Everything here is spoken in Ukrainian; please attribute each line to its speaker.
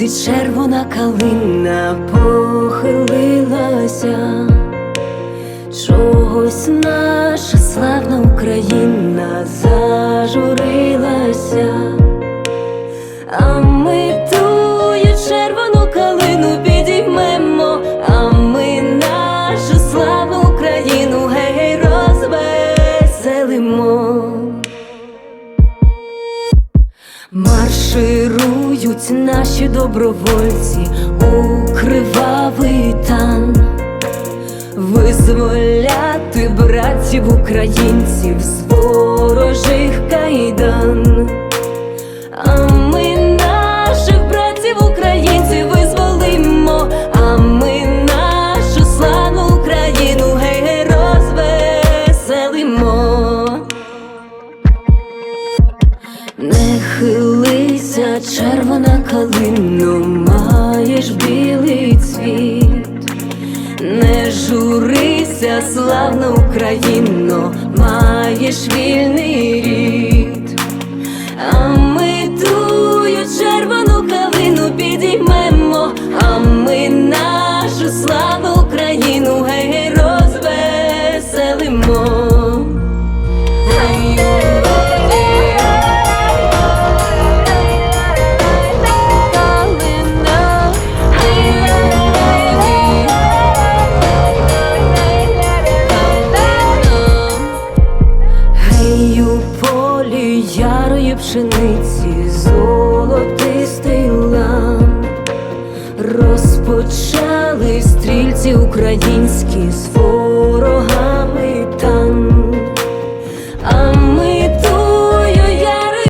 Speaker 1: лузі червона калина похилилася, чогось наша славна Україна зажурилася, а ми тую червону калину підіймемо, а ми нашу славну Україну гей розвеселимо. Марширують наші добровольці у кривавий тан, визволяти братів українців з ворожих кайдан. Червона калино, маєш білий цвіт, не журися, славна Україно, маєш вільний рід, ярої пшениці, золотистий лан, розпочали стрільці українські з ворога